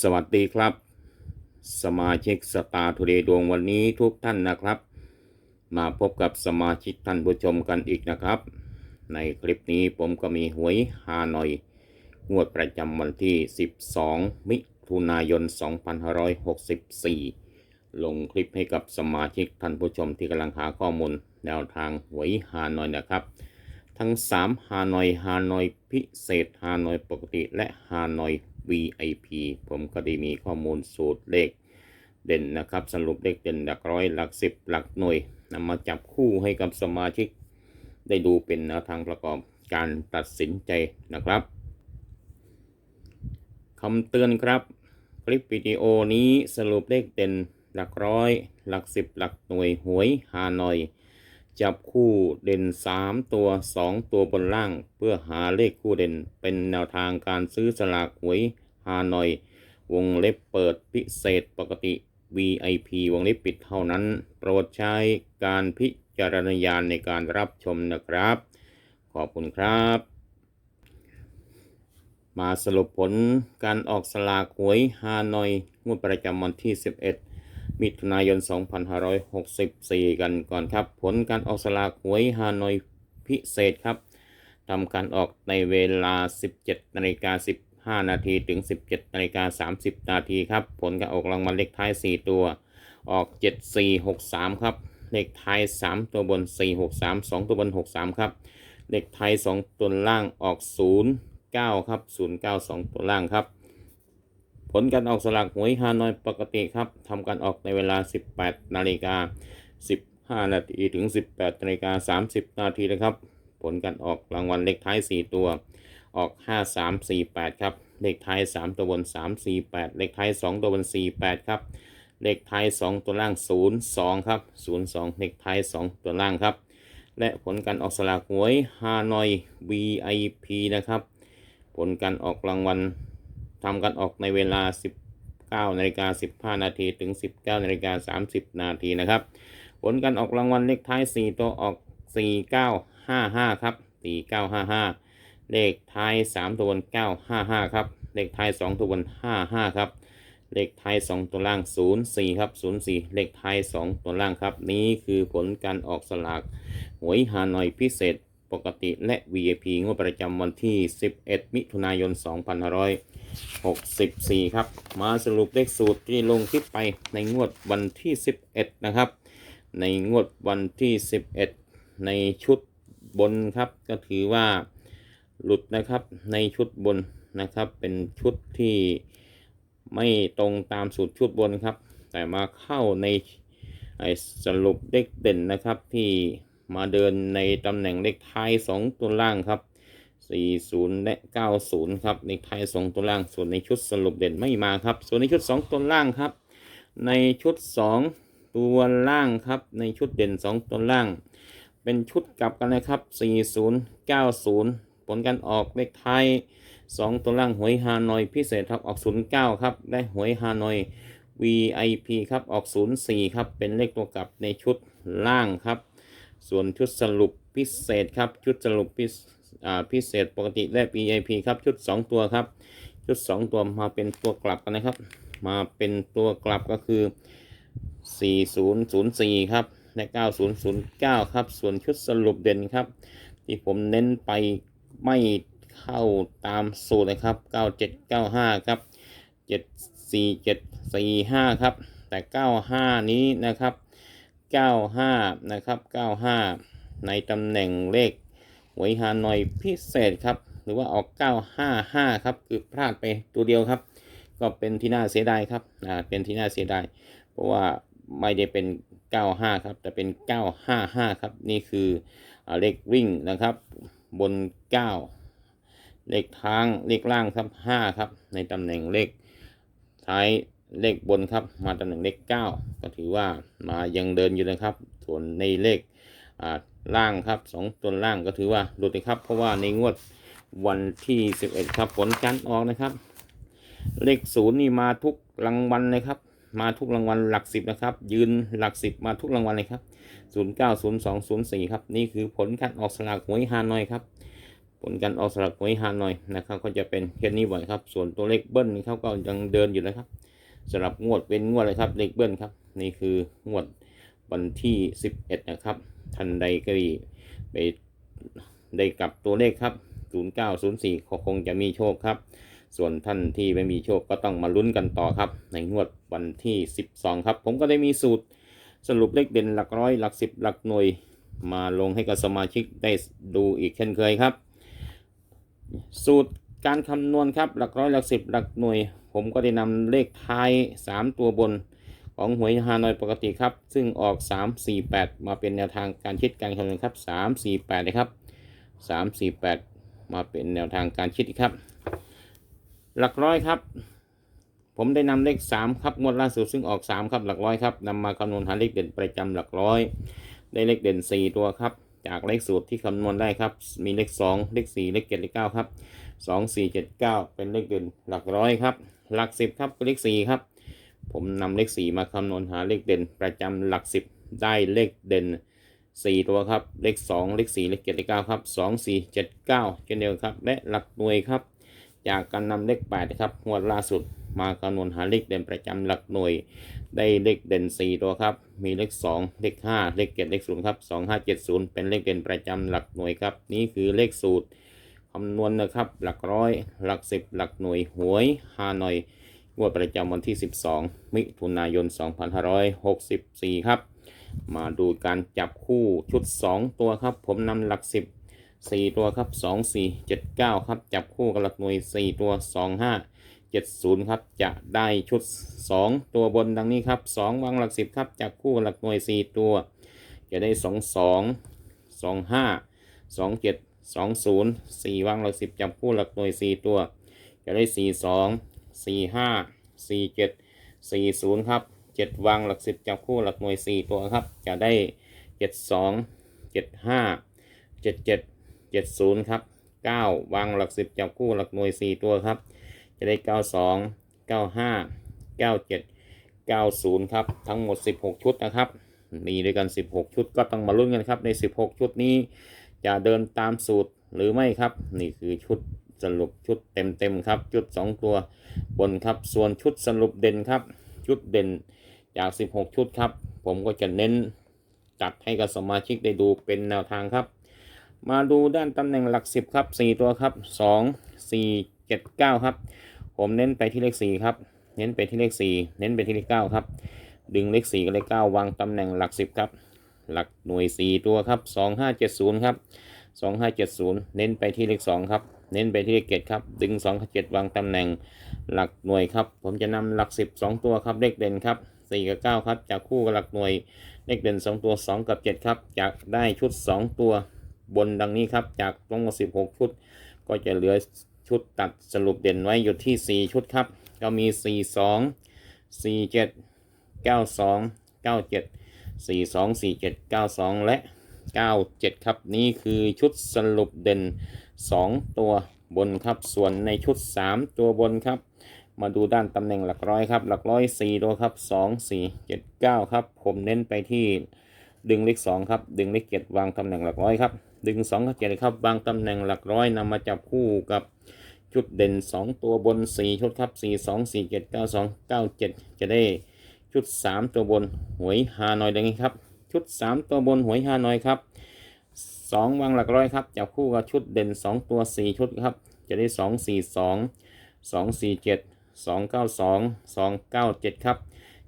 สวัสดีครับ สมาชิกสตาร์ทูเดย์ดวงวันนี้ทุกท่านนะครับ มาพบกับสมาชิกท่านผู้ชมกันอีกนะครับ ในคลิปนี้ผมก็มีหวยฮานอยงวดประจำวันที่ 12 มิถุนายน 2564 ลงคลิปให้กับสมาชิกท่านผู้ชมที่กำลังหาข้อมูลแนวทางหวยฮานอยนะครับ ทั้ง 3 ฮานอยฮานอยพิเศษฮานอยปกติและฮานอย VIP ผมก็ได้มีข้อมูลสูตรเลขเด่นนะครับ สรุปเลขเด่นหลักร้อยหลักสิบหลักหน่วยนำมาจับคู่ให้กับสมาชิก ได้ดูเป็นแนวทางประกอบการตัดสินใจนะครับคำเตือนครับ คลิปวิดีโอนี้สรุปเลขเด่นหลักร้อย หลักสิบหลักหน่วยหวยฮานอย จับคู่เด่น 3 ตัว 2 ตัวบนล่าง เพื่อหาเลขคู่เด่นเป็นแนวทางการซื้อสลากหวย ฮานอย วงเล็บเปิดพิเศษปกติ VIP วงเล็บปิดเท่านั้น โปรดใช้การพิจารณญาณในการรับชมนะครับ ขอบคุณครับ มาสรุปผลการออกสลากหวยฮานอยงวดประจำวันที่ 11มิถุนายน 2564 กันก่อนครับ ผลการออกสลากหวยฮานอยพิเศษครับ ทำการออกในเวลา 17นาฬิกา 5 นาทีถึง 17นาฬิกา30 นาทีครับ ผลการออกรางวัลเลขท้าย 4 ตัว ออก 7463 ครับ เลขท้าย 3 ตัวบน 463 2 ตัวบน 63 ครับ เลขท้าย 2 ตัวล่างออก 09 ครับ 092 ตัวล่างครับ ผลการออกสลากหวยฮานอยปกติครับทำการออกในเวลา 18 นาฬิกา 15 นาทีถึง 18 นาฬิกา 30 นาทีนะครับ ผลการออกรางวัลเลขท้าย 4 ตัว ออก 5348 ครับ เลขท้าย 3 ตัวบน 348 เลขท้าย 2 ตัวบน 48 ครับ เลขท้าย 2 ตัวล่าง 02 ครับ 02 เลขท้าย 2 ตัวล่างครับ และผลการออกสลากหวยฮานอย VIP นะครับ ผลการออกรางวัลทำกันออกในเวลา 19นาฬิกา15 นาทีถึง 19นาฬิกา30 นาทีนะครับ ผลการออกรางวัลเลขท้าย 4 ตัวออก 4955 ครับ 4955 เลขท้าย 3 ตัวบน 955 ครับ เลขท้าย 2 ตัวบน 55 ครับ เลขท้าย 2 ตัวล่าง 04 ครับ 04 เลขท้าย 2 ตัวล่างครับ นี้คือผลการออกสลากหวยฮานอยพิเศษปกติและ VIP งวดประจำวันที่ 11 มิถุนายน 2564 ครับ มาสรุปเลขสูตรที่ลงคลิปไปในงวดวันที่ 11 นะครับ ในงวดวันที่ 11 ในชุดบนครับก็ถือว่า หลุดนะครับในชุดบนนะครับ เป็นชุดที่ไม่ตรงตามสูตรชุดบนครับ แต่มาเข้าในสรุปเลขเด่นนะครับ ที่มาเดินในตำแหน่งเลขท้าย 2 ตัวล่างครับ 40 และ 90 ครับในท้าย 2 ตัวล่าง ส่วนในชุดสรุปเด่นไม่มาครับ ส่วนในชุด 2 ตัวล่างครับ ในชุด 2 ตัวล่างครับ ในชุดเด่น 2 ตัวล่าง เป็นชุดกลับกันนะครับ 40 90 ผลการออกเลขท้าย2 ตัวล่างหวยฮานอยพิเศษครับออก 09 ครับ ได้หวยฮานอย VIP ครับออก 04 ครับ เป็นเลขตัวกลับในชุดล่างครับ ส่วนชุดสรุปพิเศษครับ ชุดสรุปพิเศษอ่าพิเศษปกติและ VIP ครับชุด 2 ตัวครับ ชุด 2 ตัวมาเป็นตัวกลับกันนะครับ มาเป็นตัวกลับก็คือ 4004 ครับและ 9009 ครับ ส่วนชุดสรุปเด่นครับ ที่ผมเน้นไป ไม่เข้าตามสูตรนะครับ 9795 ครับ 74745 ครับ แต่ 95 นี้นะครับ 95 นะครับ 95 ในตำแหน่งเลขหวยฮานอยพิเศษครับ หรือว่าออก 955 ครับ คือพลาดไปตัวเดียวครับ ก็เป็นที่น่าเสียดายครับ อ่า เป็นที่น่าเสียดาย เพราะว่าไม่ได้เป็น 95 ครับ แต่เป็น 955 ครับ นี่คืออ่าเลขวิ่งนะครับ บน 9 เลขทางเลขล่างครับ5ครับ ในตำแหน่งเลขท้ายเลขบนครับ มาตำแหน่งเลข 9 ก็ถือว่ามายังเดินอยู่นะครับ ส่วนในเลขอ่าล่างครับ2ตัวล่างก็ถือว่าหลุดนะครับ เพราะว่าในงวดวันที่ 11 ครับผลการออกนะครับ เลขศูนย์นี่มาทุกรางวัลเลยครับ มาทุกรางวัลหลักสิบนะครับ ยืนหลักสิบมาทุกรางวัลเลยครับ09 02 04ครับ นี่คือผลการออกสลากหวยฮานอยครับ ผลการออกสลักหวยฮานอยนะครับ ก็จะเป็นแค่นี้บ่อยครับ ส่วนตัวเลขเบิ้ลนี่เขาก็ยังเดินอยู่นะครับสำหรับงวดเป็นงวดเลยครับ เลขเบิ้ลครับ นี่คืองวดวันที่11นะครับทันใดก็ดีไปได้กับตัวเลขครับ 0904ก็คงจะมีโชคครับ ส่วนท่านที่ไม่มีโชคก็ต้องมาลุ้นกันต่อครับ ในงวดวันที่ 12 ครับ ผมก็ได้มีสูตรสรุปเลขเด่นหลักร้อยหลักสิบหลักหน่วย มาลงให้กับสมาชิกได้ดูอีกเช่นเคยครับ สูตรการคำนวณครับหลักร้อยหลักสิบหลักหน่วย ผมก็ได้นำเลขท้าย 3 ตัวบนของหวยฮานอยปกติครับ ซึ่งออก 3 4 8 มาเป็นแนวทางการคิดการคำนวณครับ 3 4 8 นะครับ 3 4 8 มาเป็นแนวทางการคิดครับ หลักร้อยครับ ผมได้นำเลข 3 ครับงวดล่าสุดซึ่งออก 3 ครับหลักร้อยครับนำมาคำนวณหาเลขเด่นประจำหลักร้อย ได้เลขเด่น 4 ตัวครับ จากเลขสูตรที่คำนวณได้ครับ มีเลข 2 เลข 4 เลข7เลข9ครับ2 4 7 9 เป็นเลขเด่นหลักร้อยครับ หลัก 10 ครับเลข 4 ครับ ผมนำเลข 4 มาคำนวณหาเลขเด่นประจำหลัก 10 ได้เลขเด่น4ตัวครับ เลข2เลข4เลข7เลข9ครับ2 4 7 9เช่นเดียวครับ และหลักหน่วยครับ จากการนำเลข8นะครับงวดล่าสุดมาคำนวณหาเลขเด่นประจำหลักหน่วย ได้เลขเด่น 4 ตัวครับ มีเลข 2 เลข 5 เลข7เลข0ครับ2 5 7 0 เป็นเลขเด่นประจำหลักหน่วยครับ นี่คือเลขสูตรคำนวณนะครับหลักร้อย หลัก 10 หลักหน่วยหวยฮานอยงวดประจำวันที่ 12 มิถุนายน 2564 ครับ มาดูการจับคู่ชุด 2 ตัวครับ ผมนำหลัก 10 4ตัวครับ2 4 7 9ครับจับคู่กับหลักหน่วย4ตัว2 5 70ครับจะได้ชุด2ตัวบนดังนี้ครับ2วางหลัก10ครับจับคู่หลักหน่วย4ตัว จะได้2 2 2 5 2 7 2 0 4วางหลัก10จับคู่หลักหน่วย4ตัว จะได้4 2 4 5 4 7 4 0ครับ7วางหลัก10จับคู่หลักหน่วย4ตัวครับ จะได้7 2 7 5 7 7 7 0 ครับ 9 วางหลัก 10 จับคู่หลักหน่วย 4 ตัวครับ จะได้ 92 95 97 90 ครับ ทั้งหมด 16 ชุดนะครับ มีด้วยกัน 16 ชุดก็ต้องมาลุ้นกันครับใน 16 ชุดนี้ จะเดินตามสูตรหรือไม่ครับ นี่คือชุดสรุปชุดเต็มๆครับ ชุด 2 ตัวบนครับ ส่วนชุดสรุปเด่นครับ ชุดเด่นจาก 16 ชุดครับ ผมก็จะเน้นจัดให้กับสมาชิกได้ดูเป็นแนวทางครับ มาดูด้านตำแหน่งหลัก 10 ครับ 4 ตัวครับ 2 4 7 9 ครับ ผมเน้นไปที่เลข 4 ครับ เน้นไปที่เลข 4 เน้นไปที่เลข 9 ครับ ดึงเลข 4 กับเลข 9 วางตำแหน่งหลัก 10 ครับ หลักหน่วย 4 ตัวครับ 2570 ครับ 2570 เน้นไปที่เลข 2 ครับ เน้นไปที่เลข 7 ครับ ดึง2 7 วางตำแหน่งหลักหน่วยครับ ผมจะนำหลัก 10 2 ตัวครับ เลขเด่นครับ4 กับ 9 ครับ จากคู่กับหลักหน่วย เลขเด่น 2 ตัว 2 กับ 7 ครับจะได้ชุด 2 ตัว บนดังนี้ครับ จากทั้งหมด16 ชุด ก็จะเหลือชุดตัดสรุปเด่นไว้อยู่ที่ 4 ชุดครับ ก็มี 4 2 4 7 9 2 9 7 4 2 4 7 9 2 และ 97 ครับ นี่คือชุดสรุปเด่น 2 ตัวบนครับ ส่วนในชุด 3 ตัวบนครับ มาดูด้านตำแหน่งหลักร้อยครับ หลักร้อย 4 ตัวครับ 2 4 7 9 ครับ ผมเน้นไปที่ดึงเลข2ครับ ดึงเลข7วางตำแหน่งหลักร้อยครับ ดึง2กับ7ครับวางตำแหน่งหลักร้อยนำมาจับคู่กับชุดเด่น 2 ตัวบน 4 ชุดครับ 4 2 4 7 9 2 9 7 จะได้ชุด 3 ตัวบนหวยฮานอยดังนี้ครับ ชุด 3 ตัวบนหวยฮานอยครับ2วางหลักร้อยครับจับคู่กับชุดเด่น 2 ตัว 4 ชุดครับ จะได้ 2 4 2 2 4 7 2 9 2 2 9 7 ครับ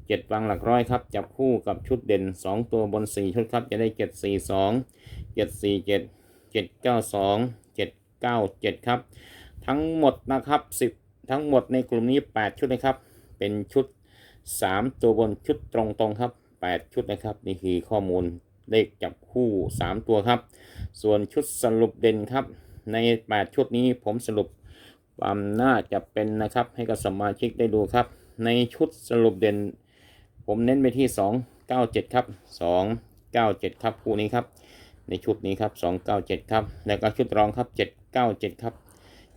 7 วางหลักร้อยครับ จับคู่กับชุดเด่น 2 ตัวบน 4 ชุดครับ จะได้ 7 4 2 7 4 7 7 9 2 7 9 7ครับ ทั้งหมดนะครับ10ทั้งหมดในกลุ่มนี้8ชุดนะครับ เป็นชุด3ตัวบนชุดตรงๆครับ8ชุดนะครับ นี่คือข้อมูลเลขจับคู่3ตัวครับ ส่วนชุดสรุปเด่นครับ ใน8ชุดนี้ผมสรุปความน่าจะเป็นนะครับ ให้กับสมาชิกได้ดูครับ ในชุดสรุปเด่น ผมเน้นไปที่ 2 9 7 ครับ 2 9 7 ครับคู่นี้ครับ ในชุดนี้ครับ 2 9 7 ครับ แล้วก็ชุดรองครับ 7 9 7 ครับ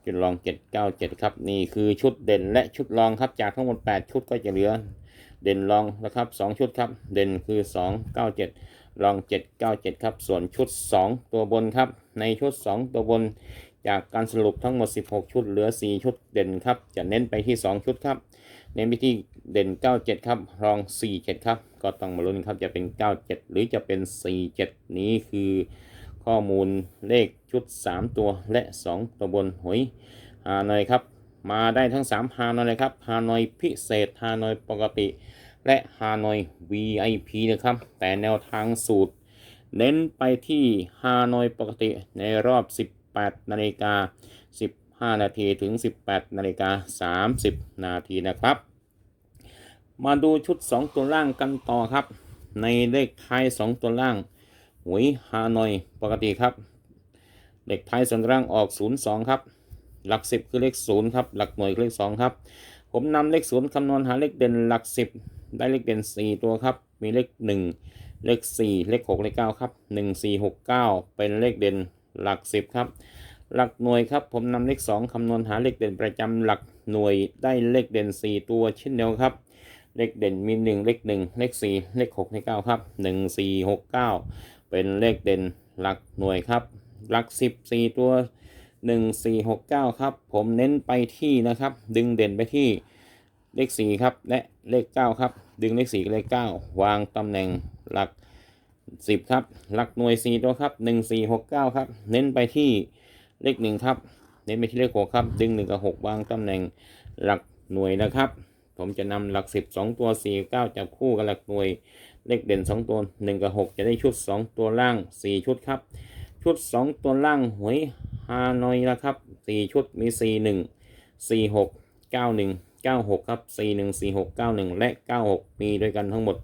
ชุดรอง 797 ครับ นี่คือชุดเด่นและชุดรองครับ จากทั้งหมด 8 ชุดก็จะเหลือ เด่นรองนะครับ 2 ชุดครับ เด่นคือ 297 รอง 797 ครับ ส่วนชุด 2 ตัวบนครับ ในชุด 2 ตัวบน จากการสรุปทั้งหมด 16 ชุด เหลือ 4 ชุดเด่นครับ จะเน้นไปที่ 2 ชุดครับ เน้นไปที่เด่น 97 ครับ รอง 47 ครับ ก็ต้องมาลุ้นครับ จะเป็น 97 หรือจะเป็น 47 นี้คือข้อมูลเลขชุด 3 ตัวและ 2 ตัวบนหวยฮานอยครับ มาได้ทั้ง 3ฮานอยเลยครับฮานอยพิเศษฮานอยปกติ และฮานอย VIP นะครับ แต่แนวทางสูตร เน้นไปที่ฮานอยปกติในรอบ 18 นาฬิกา 15 นาทีถึง 18 นาฬิกา 30 นาทีนะครับ มาดูชุด 2 ตัวล่างกันต่อครับ ในเลขท้าย 2 ตัวล่างหวยฮานอยปกติครับเลขท้ายสองตัวล่างออก 02 ครับ หลัก 10 คือเลข 0 ครับ หลักหน่วยคือเลข 2 ครับผมนำเลข0คำนวณหาเลขเด่นหลัก 10 ได้เลขเด่น 4 ตัวครับ มีเลข 1 เลข 4 เลข 6 เลข 9 ครับ 1 4 6 9 เป็นเลขเด่นหลัก 10 ครับ หลักหน่วยครับผมนำเลข 2 คำนวณหาเลขเด่นประจำหลักหน่วยได้เลขเด่น 4 ตัวเช่นเดียวครับ เลขเด่นมี 1 เลข 1 เลข 4 เลข 6 เลข 9 ครับ 1 4 6 9 เป็นเลขเด่นหลักหน่วยครับ หลัก 10 4 ตัว 1 4 6 9 ครับ ผมเน้นไปที่นะครับ ดึงเด่นไปที่เลข 4 ครับ และเลข 9 ครับ ดึงเลข 4 เลข 9 วางตำแหน่งหลัก 10 ครับ หลักหน่วย 4 ตัวครับ 1 4 6 9 ครับ เน้นไปที่ เลข1ครับ เน้นไปที่เลข6ครับ ดึง1กับ6วางตำแหน่งหลักหน่วยนะครับ ผมจะนำหลัก10 2ตัว4 9จับคู่กับหลักหน่วย เลขเด่น2ตัว1กับ6จะได้ชุด2ตัวล่าง4ชุดครับ ชุด2ตัวล่างหวยฮานอยนะครับ4ชุดมี4 1 4 6 9 1 9 6ครับ4 1 4 6 9 1และ96มีด้วยกันทั้งหมด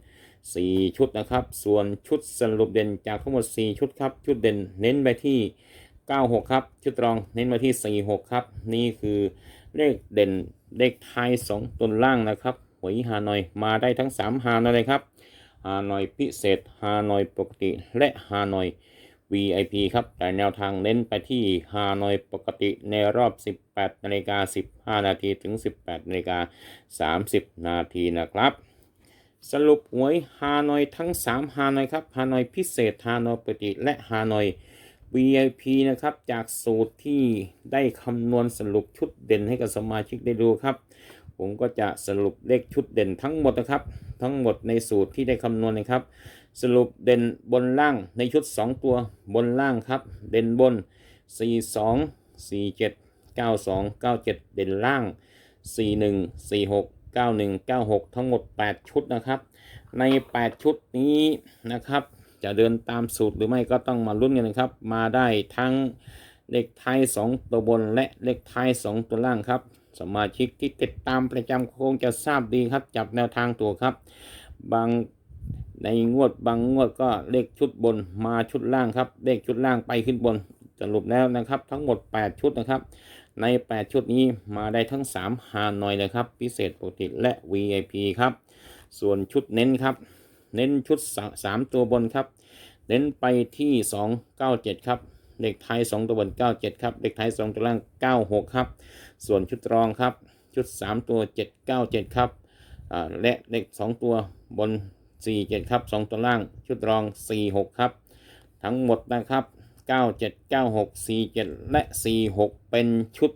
4 ชุดนะครับ ส่วนชุดสรุปเด่นจากทั้งหมด 4 ชุดครับ ชุดเด่นเน้นไปที่ 96 ครับ ชุดรองเน้นไปที่ 46 ครับ นี่คือเลขเด่นเลขท้าย 2ตัวล่างนะครับหวยฮานอยมาได้ทั้ง 3 ฮานอยเลยครับฮานอยพิเศษฮานอยปกติและฮานอย VIP ครับ แต่แนวทางเน้นไปที่ฮานอยปกติในรอบ 18นาฬิกา15 นาทีถึง 18นาฬิกา30 นาทีนะครับ สรุปหวยฮานอยทั้ง 3 ฮานอยครับฮานอยพิเศษฮานอยปกติและฮานอย VIP นะครับ จากสูตรที่ได้คำนวณสรุปชุดเด่นให้กับสมาชิกได้ดูครับ ผมก็จะสรุปเลขชุดเด่นทั้งหมดนะครับ ทั้งหมดในสูตรที่ได้คำนวณนะครับ สรุปเด่นบนล่างในชุด 2 ตัวบนล่างครับ เด่นบน 42 47 92 97 เด่นล่าง 41 46 91 96 ทั้งหมด 8 ชุดนะครับ ใน 8 ชุดนี้นะครับ จะเดินตามสูตรหรือไม่ก็ต้องมาลุ้นกันนะครับ มาได้ทั้งเลขท้าย 2 ตัวบนและเลขท้าย 2 ตัวล่างครับ สมาชิกที่ติดตามประจำคงจะทราบดีครับ จับแนวทางตัวครับ บางในงวดบางงวดก็เลขชุดบนมาชุดล่างครับเลขชุดล่างไปขึ้นบนสรุปแล้วนะครับ ทั้งหมด 8 ชุดนะครับ ใน 8 ชุดนี้มาได้ทั้ง3ฮานอยเลยครับ พิเศษปกติและ VIP ครับ ส่วนชุดเน้นครับ เน้นชุด 3 ตัวบนครับ เน้นไปที่ 297 ครับเลขท้าย 2 ตัวบน 97 ครับเลขท้าย 2 ตัวล่าง 96 ครับ ส่วนชุดรองครับ ชุด 3 ตัว 797 ครับและเลข2ตัวบน 47 ครับ 2 ตัวล่าง ชุดรอง 46 ครับ ทั้งหมดนะครับ 97 96 47 และ 46 เป็นชุด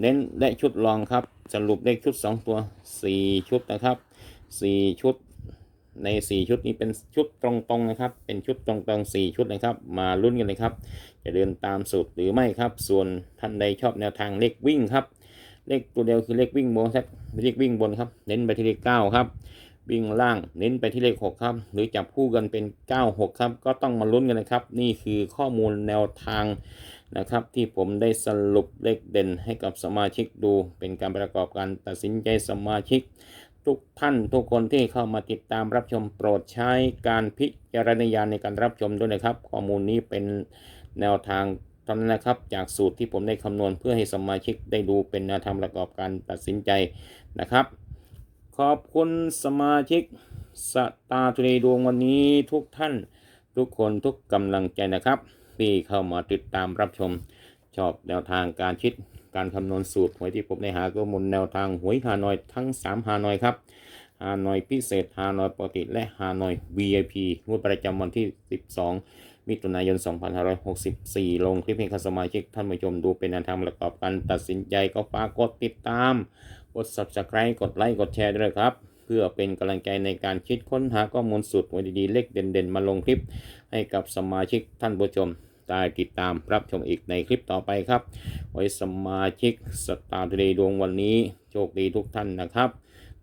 เน้นและชุดรองครับ สรุปเลขชุด 2 ตัว 4 ชุดนะครับ 4 ชุด ใน 4 ชุดนี้เป็นชุดตรงๆนะครับ เป็นชุดตรงๆ4ชุดนะครับ มาลุ้นกันเลยครับ จะเดินตามสูตรหรือไม่ครับ ส่วนท่านใดชอบแนวทางเลขวิ่งครับ เลขตัวเดียวคือเลขวิ่งบนครับเลขวิ่งบนครับ เน้นไปที่เลข9ครับ วิ่งล่างเน้นไปที่เลข6ครับ หรือจับคู่กันเป็น 9 6 ครับ ก็ต้องมาลุ้นกันนะครับ นี่คือข้อมูลแนวทางนะครับที่ผมได้สรุปเลขเด่นให้กับสมาชิกดู เป็นการประกอบการตัดสินใจสมาชิก ทุกท่านทุกคนที่เข้ามาติดตามรับชมโปรดใช้การพิจารณญาณในการรับชมด้วยนะครับ ข้อมูลนี้เป็นแนวทางเท่านั้นนะครับ จากสูตรที่ผมได้คำนวณเพื่อให้สมาชิกได้ดูเป็นแนวทางประกอบการตัดสินใจนะครับ ขอบคุณสมาชิกสตาร์ทูเดดวงวันนี้ทุกท่านทุกคนทุกกำลังใจนะครับที่เข้ามาติดตามรับชมชอบแนวทางการคิด การคำนวณสูตรหวยที่ผมได้หาก็มูลแนวทางหวยฮานอยทั้ง 3 ฮานอยครับฮานอยพิเศษฮานอยปกติและฮานอย VIP งวดประจำวันที่ 12 มิถุนายน 2564 ลงคลิปให้กับสมาชิกท่านผู้ชมดูเป็นแนวทางประกอบการตัดสินใจก็ฝากกดติดตาม กด subscribe กดไลค์กดแชร์ด้วยครับเพื่อเป็นกำลังใจในการคิดค้นหาข้อมูลสุดหวยดีๆ เลขเด่นๆ มาลงคลิปให้กับสมาชิกท่านผู้ชม ได้ติดตามรับชมอีกในคลิปต่อไปครับ ไว้สมาชิกสตาร์ทเดย์ดวงวันนี้ โชคดีทุกท่านนะครับ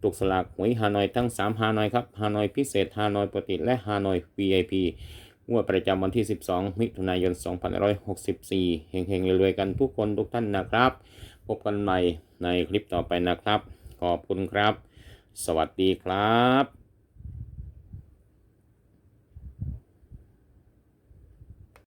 ตุกสลากหวยฮานอยทั้ง 3 ฮานอยครับ ฮานอยพิเศษ ฮานอยปกติ และฮานอย VIP งวดประจำวันที่ 12 มิถุนายน 2564 เฮงๆรวยๆกันทุกคนทุกท่านนะครับ พบกันใหม่ในคลิปต่อไปนะครับ ขอบคุณครับ สวัสดีครับ